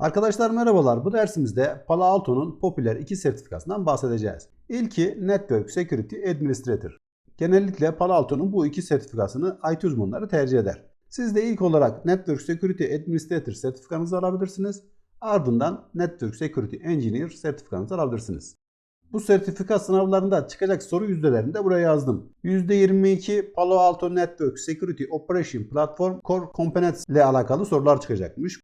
Arkadaşlar merhabalar. Bu dersimizde Palo Alto'nun popüler iki sertifikasından bahsedeceğiz. İlki Network Security Administrator. Genellikle Palo Alto'nun bu iki sertifikasını IT uzmanları tercih eder. Siz de ilk olarak Network Security Administrator sertifikanızı alabilirsiniz. Ardından Network Security Engineer sertifikanızı alabilirsiniz. Bu sertifika sınavlarında çıkacak soru yüzdelerini de buraya yazdım. %22 Palo Alto Network Security Operation Platform Core Components ile alakalı sorular çıkacakmış.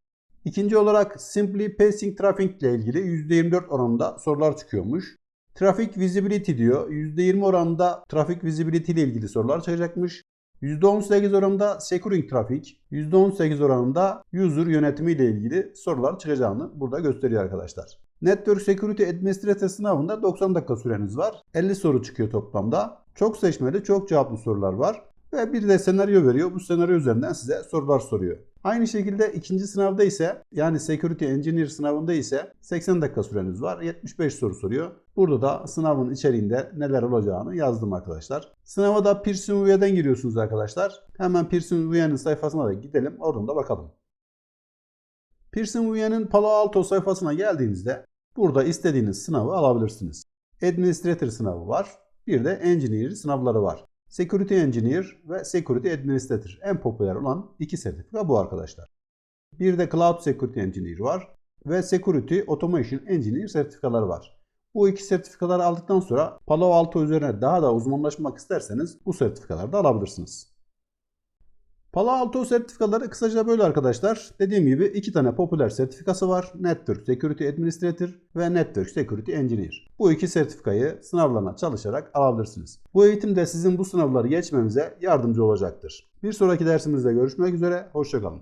İkinci olarak Simply Passing Traffic ile ilgili %24 oranında sorular çıkıyormuş. Traffic Visibility diyor. %20 oranında Traffic Visibility ile ilgili sorular çıkacakmış. %18 oranında Securing Traffic, %18 oranında User yönetimi ile ilgili sorular çıkacağını burada gösteriyor arkadaşlar. Network Security Administrator sınavında 90 dakika süreniz var. 50 soru çıkıyor toplamda. Çok seçmeli, çok cevaplı sorular var. Ve bir de senaryo veriyor. Bu senaryo üzerinden size sorular soruyor. Aynı şekilde ikinci sınavda ise yani Security Engineer sınavında ise 80 dakika süreniz var. 75 soru soruyor. Burada da sınavın içeriğinde neler olacağını yazdım arkadaşlar. Sınava da Pearson VUE'den giriyorsunuz arkadaşlar. Hemen Pearson VUE'nin sayfasına da gidelim. Oradan da bakalım. Pearson VUE'nin Palo Alto sayfasına geldiğinizde burada istediğiniz sınavı alabilirsiniz. Administrator sınavı var. Bir de Engineer sınavları var. Security Engineer ve Security Administrator en popüler olan iki sertifika bu arkadaşlar. Bir de Cloud Security Engineer var ve Security Automation Engineer sertifikaları var. Bu iki sertifikaları aldıktan sonra Palo Alto üzerine daha da uzmanlaşmak isterseniz bu sertifikaları da alabilirsiniz. Palo Alto sertifikaları kısaca böyle arkadaşlar. Dediğim gibi iki tane popüler sertifikası var. Network Security Administrator ve Network Security Engineer. Bu iki sertifikayı sınavlarına çalışarak alabilirsiniz. Bu eğitim de sizin bu sınavları geçmenize yardımcı olacaktır. Bir sonraki dersimizde görüşmek üzere. Hoşçakalın.